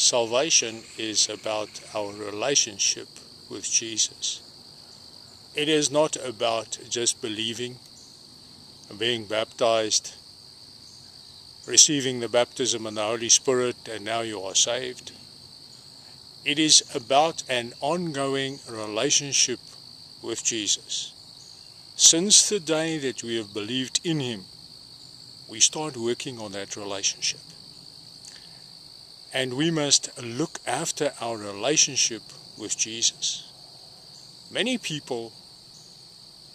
Salvation is about our relationship with Jesus. It is not about just believing, being baptized, receiving the baptism of the Holy Spirit, and now you are saved. It is about an ongoing relationship with Jesus. Since the day that we have believed in Him, we start working on that relationship. And we must look after our relationship with Jesus. Many people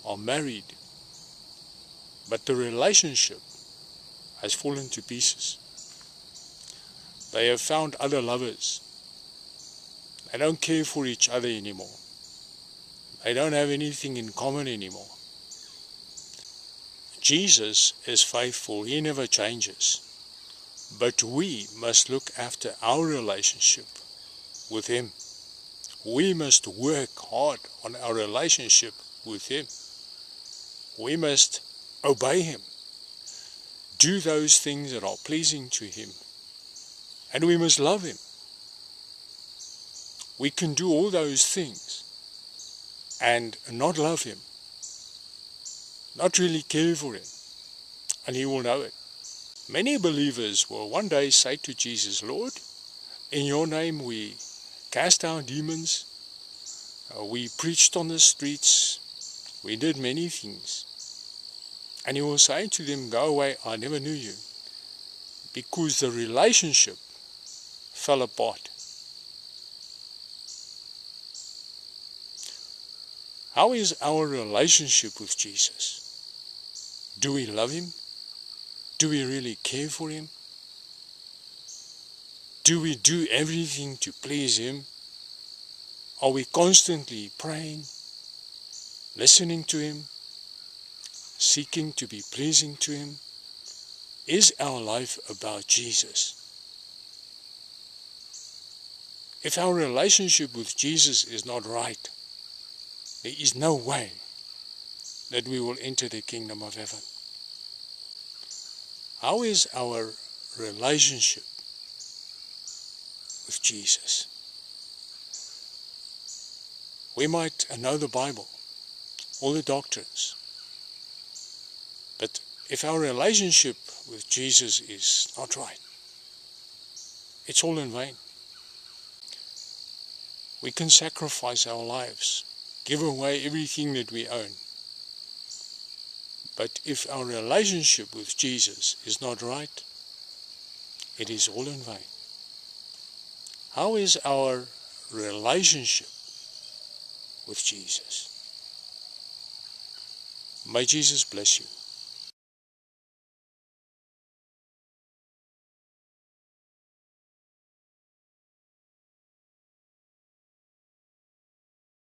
are married, but the relationship has fallen to pieces. They have found other lovers. They don't care for each other anymore. They don't have anything in common anymore. Jesus is faithful. He never changes. But we must look after our relationship with Him. We must work hard on our relationship with Him. We must obey Him, do those things that are pleasing to Him, and we must love Him. We can do all those things and not love Him, not really care for Him, and He will know it. Many believers will one day say to Jesus, Lord, in your name we cast out demons, uh, we preached on the streets, we did many things. And he will say to them, Go away, I never knew you. Because the relationship fell apart. How is our relationship with Jesus? Do we love him? Do we really care for him? Do we do everything to please him? Are we constantly praying, listening to him, seeking to be pleasing to him? Is our life about Jesus? If our relationship with Jesus is not right, there is no way that we will enter the kingdom of heaven. How is our relationship with Jesus? We might know the Bible, all the doctrines, but if our relationship with Jesus is not right, it's all in vain. We can sacrifice our lives, give away everything that we own, but if our relationship with Jesus is not right, it is all in vain. How is our relationship with Jesus? May Jesus bless you.